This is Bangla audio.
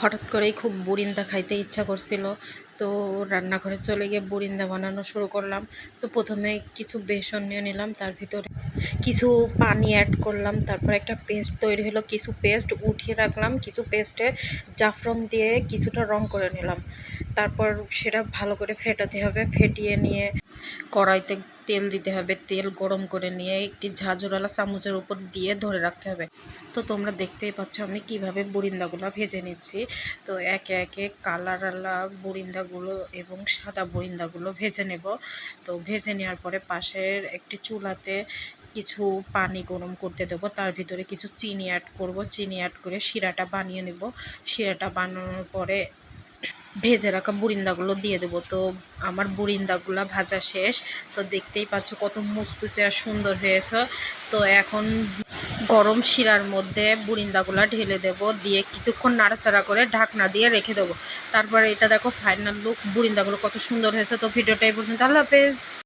হঠাৎ করেই খুব বুরিন্দা খাইতে ইচ্ছা করছিল। তো রান্নাঘরে চলে গিয়ে বুরিন্দা বানানো শুরু করলাম। তো প্রথমে কিছু বেসন নিয়ে নিলাম, তার ভিতরে কিছু পানি অ্যাড করলাম, তারপর একটা পেস্ট তৈরি হলো, কিছু পেস্ট উঠিয়ে রাখলাম, কিছু পেস্টে জাফরন দিয়ে কিছুটা রং করে নিলাম। তারপর সেটা ভালো করে ফেটাতে হবে, ফেটিয়ে নিয়ে কড়াইতে তেল দিতে হবে, তেল গরম করে নিয়ে একটি ঝাঁঝরওয়ালা চামচের উপর দিয়ে ধরে রাখতে হবে। তো তোমরা দেখতেই পাচ্ছ আমি কীভাবে বুরিন্দাগুলো ভেজে নিচ্ছি। তো একে একে কালারওয়ালা বুরিন্দাগুলো এবং সাদা বুরিন্দাগুলো ভেজে নেব। তো ভেজে নেওয়ার পরে পাশের একটি চুলাতে কিছু পানি গরম করতে দেবো। তার ভিতরে কিছু চিনি অ্যাড করব। চিনি অ্যাড করে শিরাটা বানিয়ে নেব। শিরাটা বানানোর পরে ভেজে রাখা বুরিন্দাগুলো দিয়ে দেবো। তো আমার বুরিন্দাগুলো ভাজা শেষ। তো দেখতেই পাচ্ছ কত মুচকুচে আর সুন্দর হয়েছে। তো এখন গরম শিরার মধ্যে বুরিন্দাগুলো ঢেলে দেব, দিয়ে কিছুক্ষণ নাড়াচাড়া করে ঢাকনা দিয়ে রেখে দেবো। তারপরে এটা দেখো ফাইনাল লুক বুরিন্দাগুলো কত সুন্দর হয়েছে। তো ভিডিওটা এই পর্যন্ত। আল্লাহ হাফেজ।